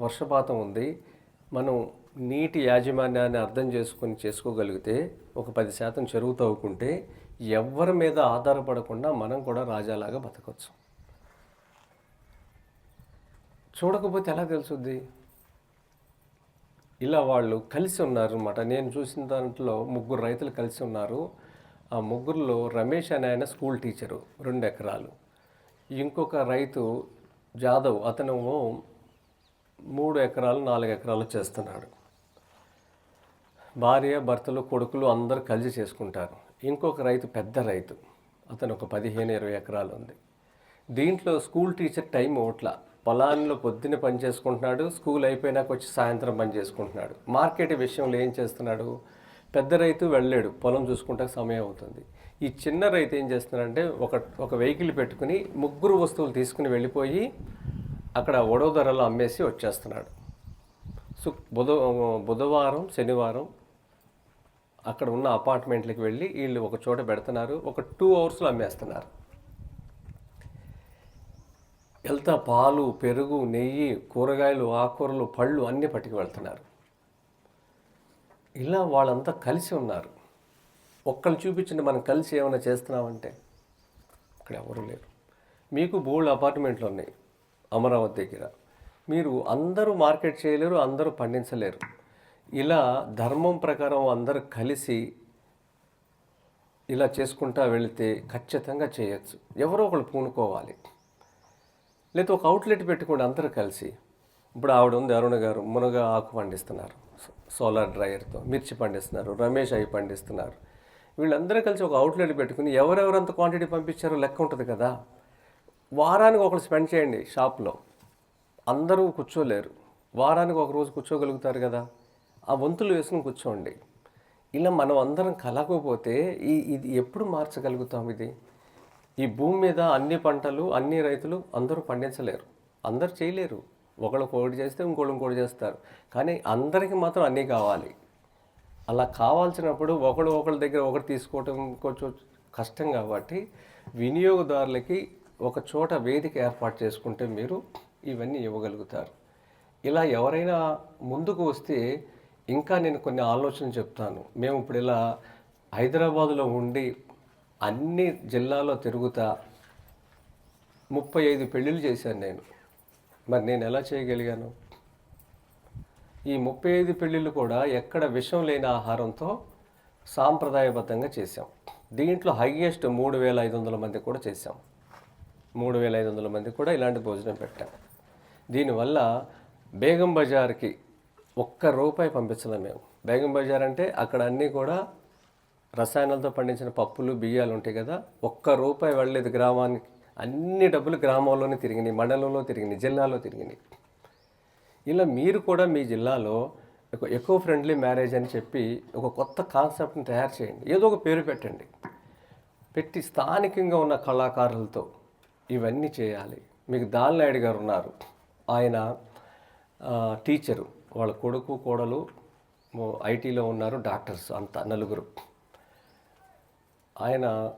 వర్షపాతం ఉంది. మనం నీటి యాజమాన్యాన్ని అర్థం చేసుకొని చేసుకోగలిగితే ఒక పది శాతం చెరువు తవ్వుకుంటే ఎవరి మీద ఆధారపడకుండా మనం కూడా రాజాలాగా బతకవచ్చు చూడకపోతే ఎలా తెలుసుద్ది? ఇలా వాళ్ళు కలిసి ఉన్నారు అనమాట నేను చూసిన దాంట్లో ముగ్గురు రైతులు కలిసి ఉన్నారు. ఆ ముగ్గురులో రమేష్ అనే ఆయన స్కూల్ టీచరు రెండు ఎకరాలు. ఇంకొక రైతు జాదవ్ అతను మూడు ఎకరాలు నాలుగు ఎకరాలు చేస్తున్నాడు. భార్య భర్తలు కొడుకులు అందరూ కలిసి చేసుకుంటారు. ఇంకొక రైతు పెద్ద రైతు. అతను ఒక పదిహేను ఇరవై ఎకరాలు ఉంది. దీంట్లో స్కూల్ టీచర్ టైం ఓట్ల. పొలాల్లో పొద్దున్న పని చేసుకుంటున్నాడు స్కూల్ అయిపోయినాక వచ్చి సాయంత్రం పని చేసుకుంటున్నాడు. మార్కెట్ విషయంలో ఏం చేస్తున్నాడు? పెద్ద రైతు వెళ్ళలేడు పొలం చూసుకుంటే సమయం అవుతుంది. ఈ చిన్న రైతు ఏం చేస్తున్నాడంటే ఒక ఒక వెహికల్ పెట్టుకుని ముగ్గురు వస్తువులు తీసుకుని వెళ్ళిపోయి అక్కడ వడోదరలో అమ్మేసి వచ్చేస్తున్నాడు. సు బుధ బుధవారం శనివారం అక్కడ ఉన్న అపార్ట్మెంట్లకు వెళ్ళి వీళ్ళు ఒక చోట పెడుతున్నారు. ఒక టూ అవర్స్లో అమ్మేస్తున్నారు. వెళ్తా పాలు పెరుగు నెయ్యి కూరగాయలు ఆకుకూరలు పళ్ళు అన్నీ పట్టుకు వెళ్తున్నారు. ఇలా వాళ్ళంతా కలిసి ఉన్నారు. ఒక్కళ్ళు చూపించండి మనం కలిసి ఏమైనా చేస్తున్నామంటే ఇక్కడ ఎవరు లేరు. మీకు బోల్డ్ అపార్ట్మెంట్లు ఉన్నాయి. అమరావతి దగ్గర. మీరు అందరూ మార్కెట్ చేయలేరు అందరూ పండించలేరు. ఇలా ధర్మం ప్రకారం అందరూ కలిసి ఇలా చేసుకుంటా వెళితే ఖచ్చితంగా చేయొచ్చు. ఎవరో ఒకళ్ళు పూనుకోవాలి. లేదా ఒక అవుట్లెట్ పెట్టుకోండి అందరూ కలిసి. ఇప్పుడు ఆవిడ ఉంది అరుణ గారు మునగ ఆకు పండిస్తున్నారు. సోలార్ డ్రైయర్తో మిర్చి పండిస్తున్నారు రమేష్ అవి పండిస్తున్నారు. వీళ్ళందరూ కలిసి ఒక అవుట్లెట్ పెట్టుకుని ఎవరెవరంత క్వాంటిటీ పంపించారో లెక్క ఉంటుంది కదా. వారానికి ఒకరు స్పెండ్ చేయండి షాప్లో. అందరూ కూర్చోలేరు. వారానికి ఒక రోజు కూర్చోగలుగుతారు కదా. ఆ వంతులు వేసుకుని కూర్చోండి. ఇలా మనం అందరం కలగకపోతే ఈ ఇది ఎప్పుడు మార్చగలుగుతాం ఇది? ఈ భూమి మీద అన్ని పంటలు అన్ని రైతులు అందరూ పండించలేరు. అందరు చేయలేరు. ఒకళ్ళు కోడి చేస్తే ఇంకోళ్ళు ఇంకోటి చేస్తారు. కానీ అందరికీ మాత్రం అన్నీ కావాలి. అలా కావాల్సినప్పుడు ఒకడు ఒకళ్ళ దగ్గర ఒకటి తీసుకోవటం కొంచెం కష్టం కాబట్టి వినియోగదారులకి ఒక చోట వేదిక ఏర్పాటు చేసుకుంటే మీరు ఇవన్నీ ఇవ్వగలుగుతారు. ఇలా ఎవరైనా ముందుకు వస్తే ఇంకా నేను కొన్ని ఆలోచనలు చెప్తాను. మేము ఇప్పుడు ఇలా హైదరాబాదులో ఉండి అన్ని జిల్లాలో తిరుగుతా ముప్పై ఐదు పెళ్ళిళ్ళు చేశాను నేను. మరి నేను ఎలా చేయగలిగాను? ఈ ముప్పై ఐదు పెళ్ళిళ్ళు కూడా ఎక్కడ విషం లేని ఆహారంతో సాంప్రదాయబద్ధంగా చేశాం. దీంట్లో హయ్యెస్ట్ మూడు వేల ఐదు వందల మంది కూడా చేశాం. మూడు వేల ఐదు వందల మంది కూడా ఇలాంటి భోజనం పెట్టాం దీనివల్ల బేగం బజార్కి ఒక్క రూపాయి పంపించలేం మేము. బేగం బజార్ అంటే అక్కడ అన్నీ కూడా రసాయనాలతో పండించిన పప్పులు బియ్యాలు ఉంటాయి కదా ఒక్క రూపాయి వెళ్ళలేదు గ్రామానికి. అన్ని డబ్బులు గ్రామంలోనే తిరిగినాయి మండలంలో తిరిగినాయి జిల్లాలో తిరిగినాయి. ఇలా మీరు కూడా మీ జిల్లాలో ఒక ఎకో ఫ్రెండ్లీ మ్యారేజ్ అని చెప్పి ఒక కొత్త కాన్సెప్ట్ని తయారు చేయండి. ఏదో ఒక పేరు పెట్టండి. పెట్టి స్థానికంగా ఉన్న కళాకారులతో ఇవన్నీ చేయాలి. మీకు దాల్నాయుడు గారు ఉన్నారు. ఆయన టీచరు. వాళ్ళ కొడుకు కోడలు ఐటీలో ఉన్నారు. డాక్టర్స్ అంతా నలుగురు. ఆయన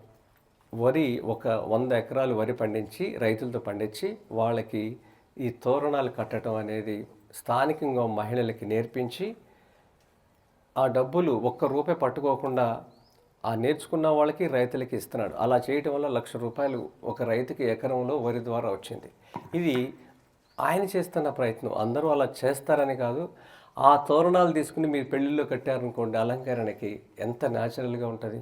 వరి ఒక వంద ఎకరాలు వరి పండించి రైతులతో పండించి వాళ్ళకి ఈ తోరణాలు కట్టడం అనేది స్థానికంగా మహిళలకి నేర్పించి ఆ డబ్బులు ఒక్క రూపాయి పట్టుకోకుండా ఆ నేర్చుకున్న వాళ్ళకి రైతులకి ఇస్తున్నాడు. అలా చేయటం వల్ల లక్ష రూపాయలు ఒక రైతుకి ఎకరంలో వరి ద్వారా వచ్చింది. ఇది ఆయన చేస్తున్న ప్రయత్నం. అందరూ అలా చేస్తారని కాదు. ఆ తోరణాలు తీసుకుని మీరు పెళ్ళిళ్ళు కట్టారనుకోండి అలంకరణకి ఎంత న్యాచురల్గా ఉంటుంది?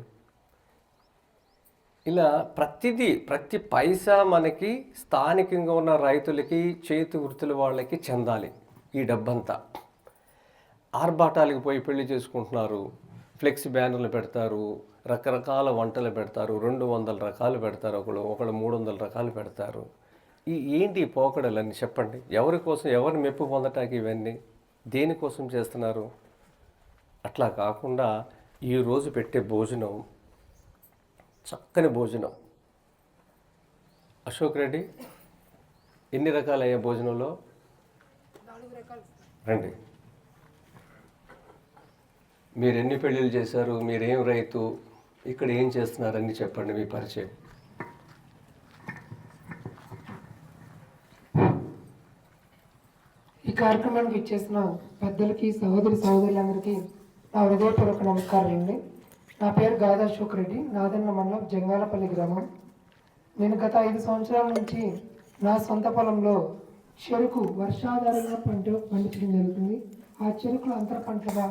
ఇలా ప్రతిదీ ప్రతి పైసా మనకి స్థానికంగా ఉన్న రైతులకి చేతి వృత్తుల వాళ్ళకి చెందాలి ఈ డబ్బంతా. ఆర్భాటాలకు పోయి పెళ్ళి చేసుకుంటున్నారు ఫ్లెక్స్ బ్యానర్లు పెడతారు రకరకాల వంటలు పెడతారు. రెండు వందల రకాలు పెడతారు ఒకళ్ళు ఒకళ్ళు మూడు వందల రకాలు పెడతారు. ఈ ఏంటి ఈ పోకడలన్నీ చెప్పండి. ఎవరి కోసం ఎవరి మెప్పు పొందటానికి ఇవన్నీ? దేనికోసం చేస్తున్నారు? అట్లా కాకుండా ఈరోజు పెట్టే భోజనం చక్కని భోజనం. అశోక్ రెడ్డి ఎన్ని రకాలయ్యే భోజనంలో? రండి. మీరు ఎన్ని పెళ్ళిళ్ళు చేశారు? మీరేం రైతు? ఇక్కడ ఏం చేస్తున్నారని చెప్పండి మీ పరిచయం. ఈ కార్యక్రమానికి ఇచ్చేసిన పెద్దలకి సహోదరి సహోదరులందరికీ నా హృదయపూర్వక నమస్కారం అండి. నా పేరు గాదా అశోక్ రెడ్డి నాదన్న మండలం జంగాలపల్లి గ్రామం. నేను గత ఐదు సంవత్సరాల నుంచి నా సొంత పొలంలో చెరుకు వర్షాధారంగా పంట పండించడం జరుగుతుంది. ఆ చెరుకులో అంతర పంటగా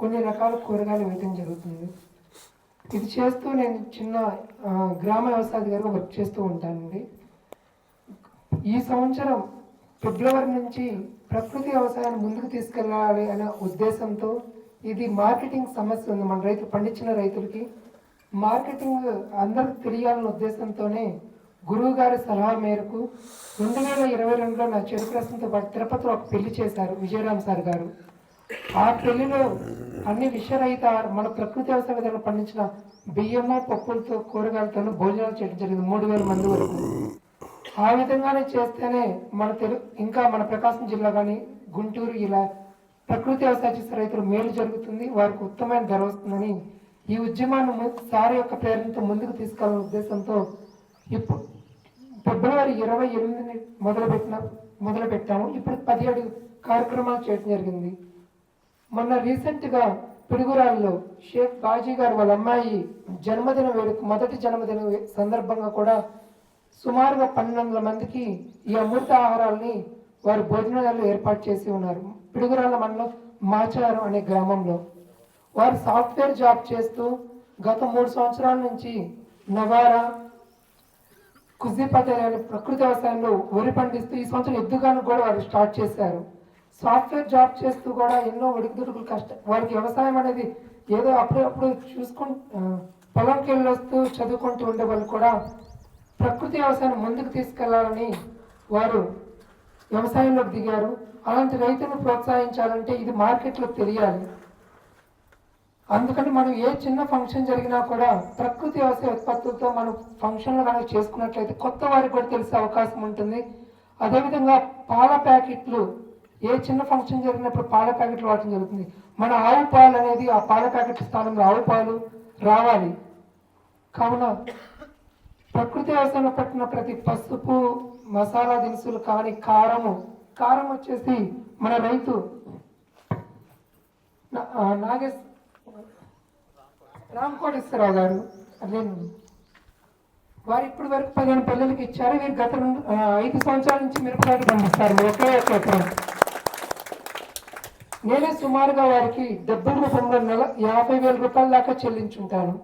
కొన్ని రకాల కూరగాయలు వేయడం జరుగుతుంది. ఇది చేస్తూ నేను చిన్న గ్రామ వ్యవసాయధికారిగా వర్క్ చేస్తూ ఉంటానండి. ఈ సంవత్సరం ఫిబ్రవరి నుంచి ప్రకృతి వ్యవసాయాన్ని ముందుకు తీసుకెళ్ళాలి అనే ఉద్దేశంతో ఇది మార్కెటింగ్ సమస్య ఉంది. మన రైతు పండించిన రైతులకి మార్కెటింగ్ అందరికి తెలియాలనే ఉద్దేశంతోనే గురువు గారి సలహా మేరకు రెండు వేల ఇరవై రెండులో నా చెరుకు రసంతో పాటు తిరుపతిలో ఒక పెళ్ళి చేశారు విజయరామ్ సార్ గారు. ఆ పెళ్ళిలో అన్ని విషరహిత మన ప్రకృతి వ్యవసాయ విధానం పండించిన బియ్యము పప్పులతో కూరగాయలతో భోజనాలు చేయడం జరిగింది మూడు వేల మంది వరకు. ఆ విధంగానే చేస్తేనే మన తెలుగు ఇంకా మన ప్రకాశం జిల్లా కానీ గుంటూరు ఇలా ప్రకృతి వ్యవసాయ చేసే రైతులు మేలు జరుగుతుంది వారికి ఉత్తమమైన ధర వస్తుందని ఈ ఉద్యమాన్ని సారి సార్ యొక్క ప్రేరణతో ముందుకు తీసుకెళ్ళే ఉద్దేశంతో ఇప్పుడు ఫిబ్రవరి ఇరవై ఎనిమిదిని మొదలుపెట్టిన మొదలుపెట్టాము. ఇప్పుడు పదిహేడు కార్యక్రమాలు చేయడం జరిగింది. మొన్న రీసెంట్గా పిడుగురాల్లో షేక్ బాజీ గారు వాళ్ళ అమ్మాయి జన్మదిన వేడుక మొదటి జన్మదిన సందర్భంగా కూడా సుమారుగా పన్నెండు వందల మందికి ఈ అమృత ఆహారాల్ని వారు భోజనాలు ఏర్పాటు చేసి ఉన్నారు. పిడుగురాళ్ళ మండలం మాచారం అనే గ్రామంలో. వారు సాఫ్ట్వేర్ జాబ్ చేస్తూ గత మూడు సంవత్సరాల నుంచి నవారా కుజీపేట అనే ప్రకృతి వ్యవసాయంలో వరి పండిస్తూ ఈ సంవత్సరం ఎద్దుగాను కూడా వారు స్టార్ట్ చేశారు. సాఫ్ట్వేర్ జాబ్ చేస్తూ కూడా ఎన్నో ఒడిదుడుకులు కష్ట వారికి వ్యవసాయం అనేది ఏదో అప్పుడప్పుడు చూసుకుంటూ పొలంకి వెళ్ళి వస్తూ చదువుకుంటూ ఉండే వాళ్ళు కూడా ప్రకృతి వ్యవసాయం ముందుకు తీసుకెళ్ళాలని వారు వ్యవసాయంలోకి దిగారు. అలాంటి రైతులను ప్రోత్సహించాలంటే ఇది మార్కెట్లో తెలియాలి. అందుకని మనం ఏ చిన్న ఫంక్షన్ జరిగినా కూడా ప్రకృతి వ్యవసాయ ఉత్పత్తులతో మనం ఫంక్షన్లు కనుక చేసుకున్నట్లయితే కొత్త వారికి కూడా తెలిసే అవకాశం ఉంటుంది. అదేవిధంగా పాల ప్యాకెట్లు ఏ చిన్న ఫంక్షన్ జరిగినప్పుడు పాల ప్యాకెట్లు వాడటం జరుగుతుంది. మన ఆవు పాలు అనేది ఆ పాల ప్యాకెట్ స్థానంలో ఆవు పాలు రావాలి. కావున ప్రకృతి వ్యవసాయంలో పట్టిన ప్రతి పసుపు మసాలా దినుసులు కానీ కారము కారం వచ్చేసి మన రైతు నాగేశ్ రామ్ కోటేశ్వరరావు గారు అదే వారు ఇప్పటి వరకు పదిహేను పిల్లలకి ఇచ్చారు. వీరు గత ఐదు సంవత్సరాల నుంచి మిరపకాయలు పండిస్తారు. ఒకే ఒక ఎకరం నేనే సుమారుగా వారికి డబ్బుల రూపంలో నెల యాభై వేల రూపాయల దాకా చెల్లించుంటాను.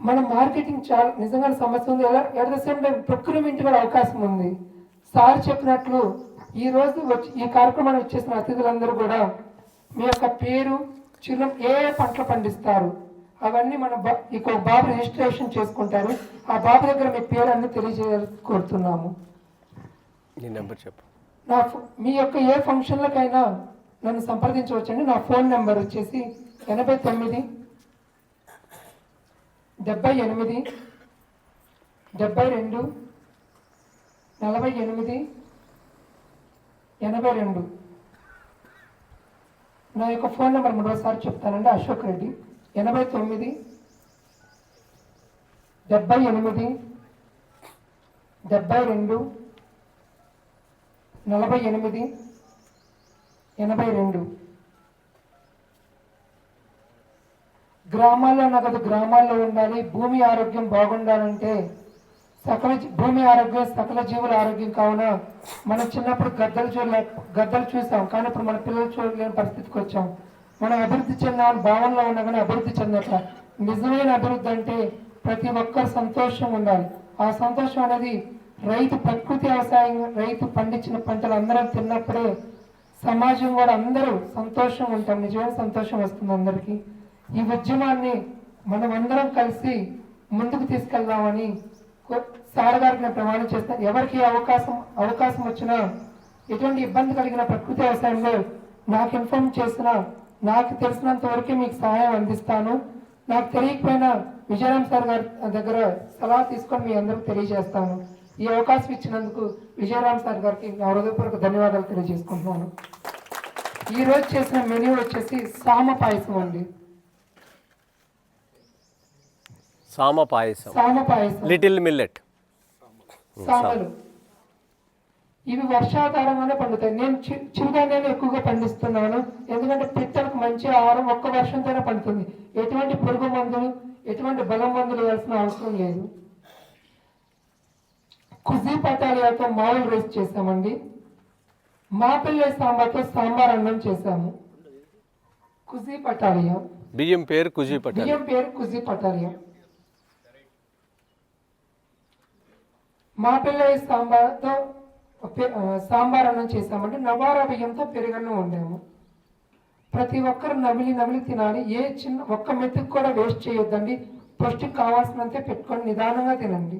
మన మార్కెటింగ్ చాలా నిజంగా సమస్య ఉంది. ఎలా? At the same time procurement కూడా అవకాశం ఉంది. సార్ చెప్పినట్లు ఈ రోజు వచ్చి ఈ కార్యక్రమాన్ని వచ్చేసిన అతిథులందరూ కూడా మీ యొక్క పేరు చిరునం ఏ ఏ పంటలు పండిస్తారు అవన్నీ మన బా- ఇక బాబు రిజిస్ట్రేషన్ చేసుకుంటారు. ఆ బాబు దగ్గర మీ పేరు అన్ని తెలియజేయాలని కోరుతున్నాము నీ నెంబర్ చెప్పు. నా ఫో- మీ యొక్క ఏ ఫంక్షన్లకైనా నన్ను సంప్రదించవచ్చండి. నా ఫోన్ నెంబర్ వచ్చేసి ఎనభై తొమ్మిది డెబ్బై ఎనిమిది డెబ్బై రెండు నలభై ఎనిమిది ఎనభై రెండు. నా యొక్క ఫోన్ నెంబర్ మూడోసారి చెప్తానండి. అశోక్ రెడ్డి ఎనభై తొమ్మిది డెబ్బై ఎనిమిది డెబ్బై రెండు నలభై ఎనిమిది ఎనభై రెండు. గ్రామాల్లో నగదు గ్రామాల్లో ఉండాలి భూమి ఆరోగ్యం బాగుండాలంటే సకల భూమి ఆరోగ్యం సకల జీవుల ఆరోగ్యం కావున మనం చిన్నప్పుడు గద్దలు చూడలే గద్దలు చూసాం. కానీ ఇప్పుడు మన పిల్లలు చూడలేని పరిస్థితికి వచ్చాం. మనం అభివృద్ధి చెందామని భావనలో ఉన్నా కానీ అభివృద్ధి చెందట్ల. నిజమైన అభివృద్ధి అంటే ప్రతి ఒక్కరు సంతోషం ఉండాలి. ఆ సంతోషం అనేది రైతు ప్రకృతి వ్యవసాయం రైతు పండించిన పంటలు అందరం తిన్నప్పుడే సమాజం కూడా అందరూ సంతోషం ఉంటాం. నిజమైన సంతోషం వస్తుంది అందరికీ. ఈ ఉద్యమాన్ని మనం అందరం కలిసి ముందుకు తీసుకెళ్దామని సార్ గారికి నేను ప్రమాణం చేస్తాను ఎవరికి అవకాశం అవకాశం వచ్చినా ఎటువంటి ఇబ్బంది కలిగిన ప్రకృతి వ్యవసాయంలో నాకు ఇన్ఫార్మ్ చేసిన నాకు తెలిసినంత వరకే మీకు సహాయం అందిస్తాను. నాకు తెలియకపోయినా విజయరామ్ సార్ గారి దగ్గర సలహా తీసుకొని మీ అందరికి తెలియజేస్తాను. ఈ అవకాశం ఇచ్చినందుకు విజయరామ్ సార్ గారికి నా హృదయపూర్వక ధన్యవాదాలు తెలియజేసుకుంటున్నాను. ఈ రోజు చేసిన మెన్యూ వచ్చేసి సామ పాయసం అండి. సామ పాయసం. సామ పాయసం. Little millet. సామలు. ఇవి వర్షాధారంగానే పండుతాయి. నేను చిరుధాన్యాలు ఎక్కువగా పండిస్తున్నాను. ఎందుకంటే పిట్టలకు మంచి ఆహారం ఒక్క వర్షంతోనే పండుతుంది. ఎటువంటి పురుగు మందులు ఎటువంటి బలం మందులు వేయాల్సిన అవసరం లేదు. కుజీ పటాలియాతో మామూలు రైస్ చేసామండి మాపిల్లే సాంబార్తో సాంబార్ అన్నం చేసాము కుజీ పటాలియా. బియ్యం పేరు కుజీ పటాలి బియ్యం పేరు కుజీ పటాలియా. మా పిల్లల సాంబార్తో సాంబార్ అన్నం చేసామంటే నవారా బియ్యంతో పెరుగన్నం వండాము. ప్రతి ఒక్కరు నమిలి నమిలి తినాలి. ఏ చిన్న ఒక్క మెతుకు కూడా వేస్ట్ చేయొద్దండి. పౌష్టికి కావాల్సినంతే పెట్టుకొని నిదానంగా తినండి.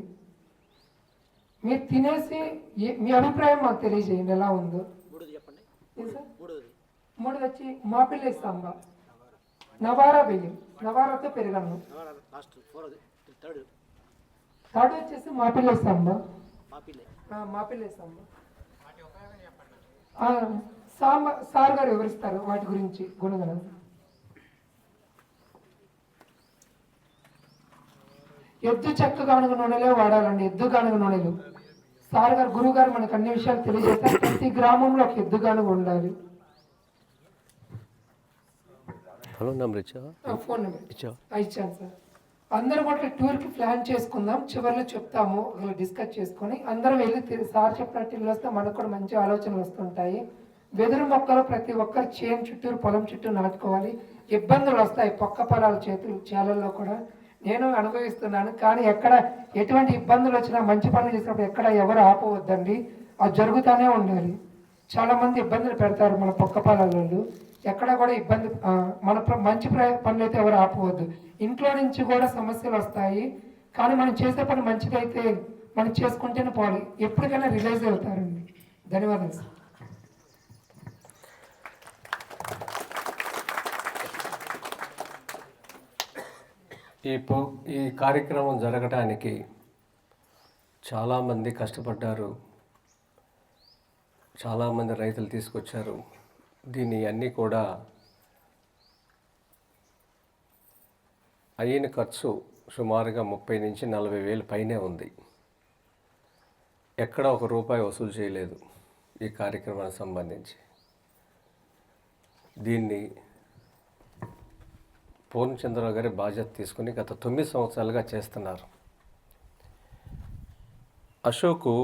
మీరు తినేసి ఏ- మీ అభిప్రాయం మాకు తెలియజేయండి ఎలా ఉందో. మూడోది వచ్చి మా పిల్ల నవారా బియ్యం నవారాతో ఫోర్ది థర్డ్. వచ్చేసి మా పిల్ల. సాంబార్ మా పిల్లే సాంబార్ సార్ గారు వివరిస్తారు వాటి గురించి గుణగణం. ఎద్దు చెక్క గానుగ నూనెలే వాడాలండి ఎద్దు గానుగ నూనెలు. సార్ గారు గురువు గారు మనకు అన్ని విషయాలు తెలియజేస్తారు ప్రతి గ్రామంలో ఒక ఎద్దు గానుగ ఉండాలి. Phone number. ఇచ్చాను సార్. అందరం కూడా టూర్కి ప్లాన్ చేసుకుందాం. చివరిలో చెప్తాము ఇలా డిస్కస్ చేసుకొని. అందరం వెళ్ళి సార్ చెప్పినట్టు ఇల్లు వస్తే మనకు కూడా మంచి ఆలోచనలు వస్తుంటాయి. వెదురు మొక్కలు ప్రతి ఒక్కరు చేను చుట్టూరు పొలం చుట్టూ నాటుకోవాలి. ఇబ్బందులు వస్తాయి పక్క పొలాల చేతులు చేలల్లో కూడా. నేను అనుభవిస్తున్నాను కానీ ఎక్కడ ఎటువంటి ఇబ్బందులు వచ్చినా మంచి పనులు చేసినప్పుడు ఎక్కడ ఎవరు ఆపవద్దండి. అది జరుగుతూనే ఉండాలి. చాలామంది ఇబ్బందులు పెడతారు మన పక్క ఎక్కడ కూడా ఇబ్బంది మన మంచి పనులు అయితే ఎవరు ఆపవద్దు. ఇంట్లో నుంచి కూడా సమస్యలు వస్తాయి కానీ మనం చేసే పని మంచిదైతే మనం చేసుకుంటేనే పోవాలి. ఎప్పటికైనా రిలైజ్ అవుతారండి. ధన్యవాదాలు. సార్ ఈ పో ఈ కార్యక్రమం జరగటానికి చాలామంది కష్టపడ్డారు. చాలామంది రైతులు తీసుకొచ్చారు. దీన్ని అన్నీ కూడా అయిన ఖర్చు సుమారుగా ముప్పై నుంచి నలభై వేలు పైనే ఉంది. ఎక్కడ ఒక రూపాయి వసూలు చేయలేదు ఈ కార్యక్రమానికి సంబంధించి. దీన్ని పూర్ణచంద్రరావు గారి బాధ్యత తీసుకుని గత తొమ్మిది సంవత్సరాలుగా చేస్తున్నారు. అశోకు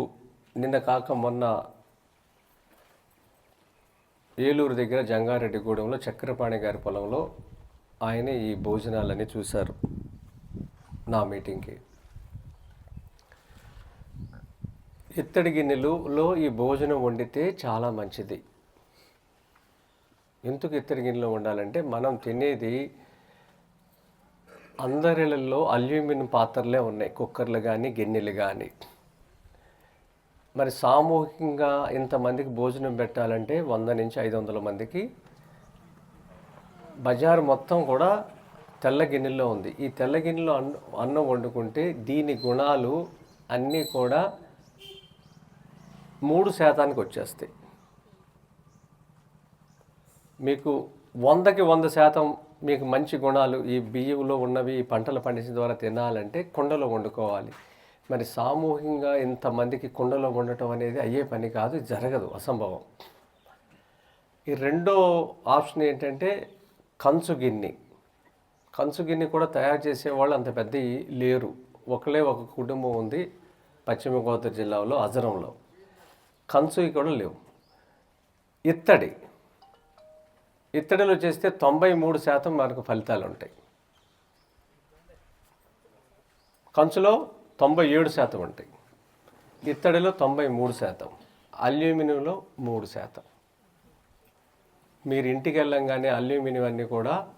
నిన్న కాక మొన్న ఏలూరు దగ్గర జంగారెడ్డిగూడెంలో చక్రపాణి గారి పొలంలో ఆయన ఈ భోజనాలని చూశారు నా మీటింగ్కి. ఇత్తడి గిన్నెలులో ఈ భోజనం వండితే చాలా మంచిది. ఎందుకు ఇత్తడి గిన్నెలో వండాలంటే మనం తినేది అందరిలలో అల్యూమినియం పాత్రలే ఉన్నాయి. కుక్కర్లు కానీ గిన్నెలు కానీ మరి సామూహికంగా ఇంతమందికి భోజనం పెట్టాలంటే వంద నుంచి ఐదు వందల మందికి బజార్ మొత్తం కూడా తెల్ల గిన్నెలో ఉంది. ఈ తెల్ల గిన్నెలో అన్న అన్నం వండుకుంటే దీని గుణాలు అన్నీ కూడా మూడు శాతానికి వచ్చేస్తాయి. మీకు వందకి వంద శాతం మీకు మంచి గుణాలు ఈ బియ్యంలో ఉన్నవి ఈ పంటలు పండించిన ద్వారా తినాలంటే కుండలో వండుకోవాలి. మరి సామూహికంగా ఇంతమందికి కుండలో వండటం అనేది అయ్యే పని కాదు జరగదు అసంభవం. ఈ రెండో ఆప్షన్ ఏంటంటే కంచు గిన్నె. కంచు గిన్నె కూడా తయారు చేసేవాళ్ళు అంత పెద్ద లేరు. ఒకలే ఒక కుటుంబం ఉంది పశ్చిమ గోదావరి జిల్లాలో అజరంలో. కంచు కూడా లేవు. ఇత్తడి. ఇత్తడిలో చేస్తే తొంభై మూడు శాతం మనకు ఫలితాలు ఉంటాయి. కంచులో తొంభై ఏడు శాతం ఉంటాయి. ఇత్తడిలో తొంభై మూడు శాతం అల్యూమినియంలో మూడు శాతం. మీరు ఇంటికి వెళ్ళంగానే అల్యూమినియం అన్నీ కూడా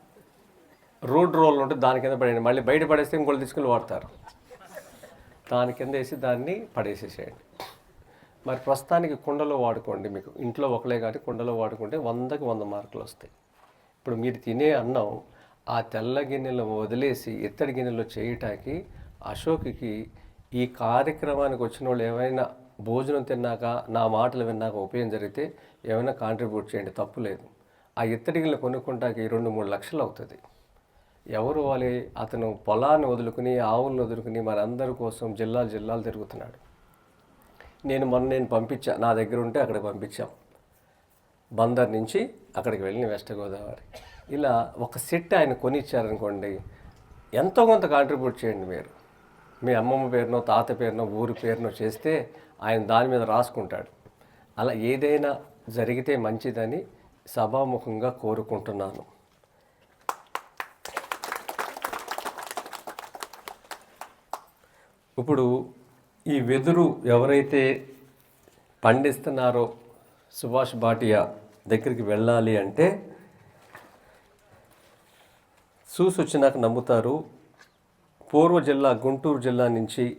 రోడ్ రోల్ ఉంటే దాని కింద పడేయండి. మళ్ళీ బయట పడేస్తే ఇంకోళ్ళు తీసుకుని వాడతారు. దాని కింద వేసి దాన్ని పడేసేసేయండి. మరి ప్రస్తుతానికి కుండలో వాడుకోండి మీకు. ఇంట్లో ఒకలే కానీ కుండలో వాడుకుంటే వందకి వంద మార్కులు వస్తాయి. ఇప్పుడు మీరు తినే అన్నం ఆ తెల్ల గిన్నెలు వదిలేసి ఇత్తడి గిన్నెలో చేయటానికి అశోక్కి ఈ కార్యక్రమానికి వచ్చిన వాళ్ళు ఏమైనా భోజనం తిన్నాక నా మాటలు విన్నాక ఉపయోగం జరిగితే ఏమైనా కాంట్రిబ్యూట్ చేయండి. తప్పు లేదు. ఆ ఇత్తడి గిన్నెలు కొనుక్కుంటాకి రెండు మూడు లక్షలు అవుతుంది. ఎవరు వాళ్ళు? అతను పొలాన్ని వదులుకుని ఆవులను వదులుకుని మనందరి కోసం జిల్లాలు జిల్లాలు తిరుగుతున్నాడు. నేను మొన్న నేను పంపించా నా దగ్గర ఉంటే అక్కడికి పంపించాం. బందర్ నుంచి అక్కడికి వెళ్ళిన వెస్ట్ గోదావరి. ఇలా ఒక సెట్ ఆయన కొనిచ్చారనుకోండి ఎంతో కొంత కాంట్రిబ్యూట్ చేయండి మీరు. మీ అమ్మమ్మ పేరునో తాత పేరునో ఊరి పేరునో చేస్తే ఆయన దాని మీద రాసుకుంటాడు. అలా ఏదైనా జరిగితే మంచిదని సభాముఖంగా కోరుకుంటున్నాను. ఇప్పుడు ఈ వెదురు ఎవరైతే పండిస్తున్నారో సుభాష్ భాటియా దగ్గరికి వెళ్ళాలి అంటే చూసి నమ్ముతారు. పూర్వ జిల్లా గుంటూరు జిల్లా నుంచి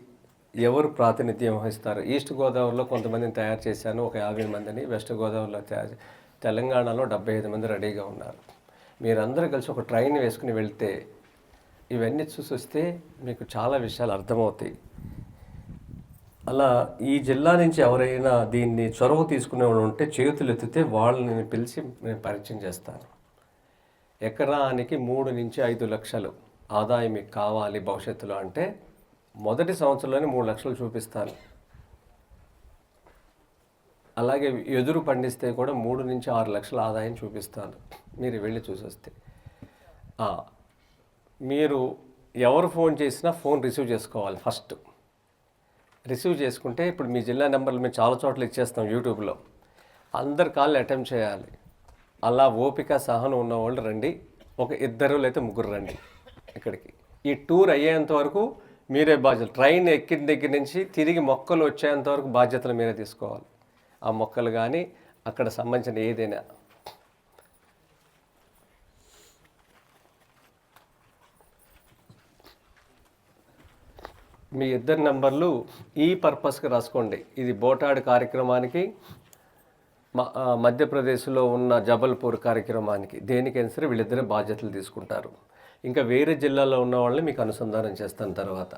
ఎవరు ప్రాతినిధ్యం వహిస్తారు? ఈస్ట్ గోదావరిలో కొంతమందిని తయారు చేశాను ఒక యాభై మందిని. వెస్ట్ గోదావరిలో తయారు తెలంగాణలో డెబ్బై ఐదు మంది రెడీగా ఉన్నారు. మీరందరూ కలిసి ఒక ట్రైన్ వేసుకుని వెళ్తే ఇవన్నీ చూసి వస్తే మీకు చాలా విషయాలు అర్థమవుతాయి. అలా ఈ జిల్లా నుంచి ఎవరైనా దీన్ని చొరవ తీసుకునే వాళ్ళు ఉంటే చేతులు ఎత్తితే వాళ్ళని నేను పిలిచి నేను పరిచయం చేస్తాను. ఎకరానికి మూడు నుంచి ఐదు లక్షలు ఆదాయం మీకు కావాలి భవిష్యత్తులో అంటే మొదటి సంవత్సరంలోనే మూడు లక్షలు చూపిస్తాను. అలాగే ఎదురు పండిస్తే కూడా మూడు నుంచి ఆరు లక్షల ఆదాయం చూపిస్తాను. మీరు వెళ్ళి చూసొస్తే. మీరు ఎవరు ఫోన్ చేసినా ఫోన్ రిసీవ్ చేసుకోవాలి ఫస్ట్. రిసీవ్ చేసుకుంటే ఇప్పుడు మీ జిల్లా నెంబర్లు మేము చాలా చోట్ల ఇచ్చేస్తాం యూట్యూబ్లో. అందరు కాళ్ళు అటెంప్ట్ చేయాలి. అలా ఓపిక సహనం ఉన్న వాళ్ళు రండి. ఒక ఇద్దరు లేకపోతే ముగ్గురు రండి ఇక్కడికి. ఈ టూర్ అయ్యేంత వరకు మీరే బాధ్యత ట్రైన్ ఎక్కిన దగ్గర నుంచి తిరిగి మొక్కలు వచ్చేంత వరకు బాధ్యతలు మీరే తీసుకోవాలి. ఆ మొక్కలు కానీ అక్కడ సంబంధించిన ఏదైనా మీ ఇద్దరి నెంబర్లు ఈ పర్పస్కి రాసుకోండి. ఇది బోటాడు కార్యక్రమానికి మధ్యప్రదేశ్లో ఉన్న జబల్పూర్ కార్యక్రమానికి. దేనికైనా సరే వీళ్ళిద్దరే బాధ్యతలు తీసుకుంటారు. ఇంకా వేరే జిల్లాలో ఉన్న వాళ్ళని మీకు అనుసంధానం చేస్తాను తర్వాత.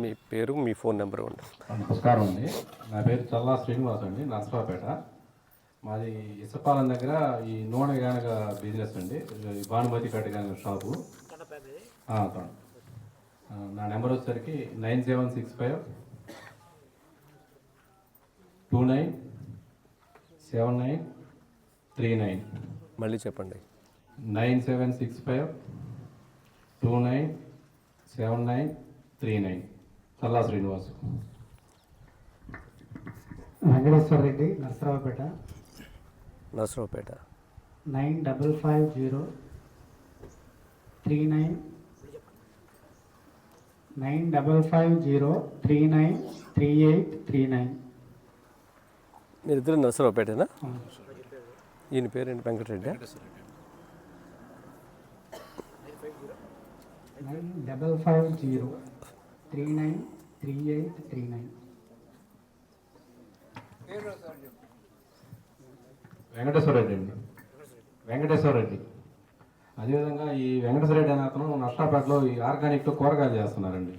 మీ పేరు మీ ఫోన్ నెంబర్ ఉండి. నమస్కారం అండి. నా పేరు చల్లా శ్రీనివాస్ అండి నర్సరాపేట మాది ఇసపాలెం దగ్గర ఈ నూనె గానగ బిజినెస్ అండి. భానుమతి కట్ట షాపు నా నెంబర్ వచ్చేసరికి nine seven six five two nine seven nine three nine. మళ్ళీ చెప్పండి. Nine seven six five two nine seven nine three nine. Challa Srinivas. Venkateswara Reddy Narsaraopet. Narasaraopet. Nine double five zero three nine nine double five zero three nine three eight three nine. మీరిద్దరు నరసరావుపేటేనా ఈయన పేరేంటి? Venkatareddy? Nine double five zero three nine three eight three nine. Venkateswara Reddy అండి. వెంకటేశ్వర రెడ్డి అదేవిధంగా ఈ వెంకటేశ్వర రెడ్డి అనే అతను నష్టాపేటలో ఈ ఆర్గానిక్తో కూరగాయలు చేస్తున్నారండి.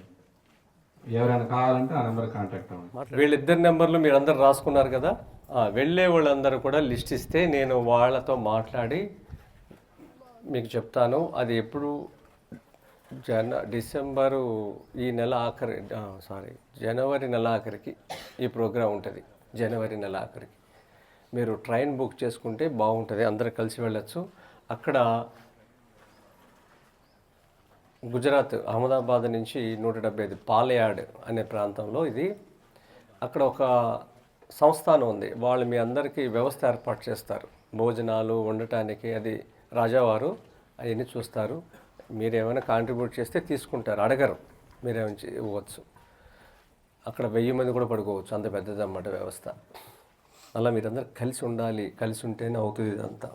ఎవరైనా కావాలంటే ఆ నెంబర్ కాంటాక్ట్ అవ్వండి. వీళ్ళిద్దరి నెంబర్లు మీరు అందరు రాసుకున్నారు కదా? వెళ్ళే వాళ్ళందరూ కూడా లిస్ట్ ఇస్తే నేను వాళ్ళతో మాట్లాడి మీకు చెప్తాను. అది ఎప్పుడు? జన డిసెంబరు ఈ నెల ఆఖరి సారీ జనవరి నెల ఆఖరికి ఈ ప్రోగ్రాం ఉంటుంది. జనవరి నెల ఆఖరికి. మీరు ట్రైన్ బుక్ చేసుకుంటే బాగుంటుంది. అందరు కలిసి వెళ్ళొచ్చు. అక్కడ గుజరాత్ అహ్మదాబాద్ నుంచి నూట డెబ్బై ఐదు పాలయాడ్ అనే ప్రాంతంలో ఇది అక్కడ ఒక సంస్థానం ఉంది. వాళ్ళు మీ అందరికీ వ్యవస్థ ఏర్పాటు చేస్తారు. భోజనాలు ఉండటానికి అది రాజావారు అవన్నీ చూస్తారు. మీరు ఏమైనా కాంట్రిబ్యూట్ చేస్తే తీసుకుంటారు. అడగరు. మీరేమైనా ఇవ్వచ్చు. అక్కడ వెయ్యి మంది కూడా పడుకోవచ్చు. అంత పెద్దదన్నమాట వ్యవస్థ. అలా మీరందరూ కలిసి ఉండాలి. కలిసి ఉంటేనే అవుతుంది ఇదంతా.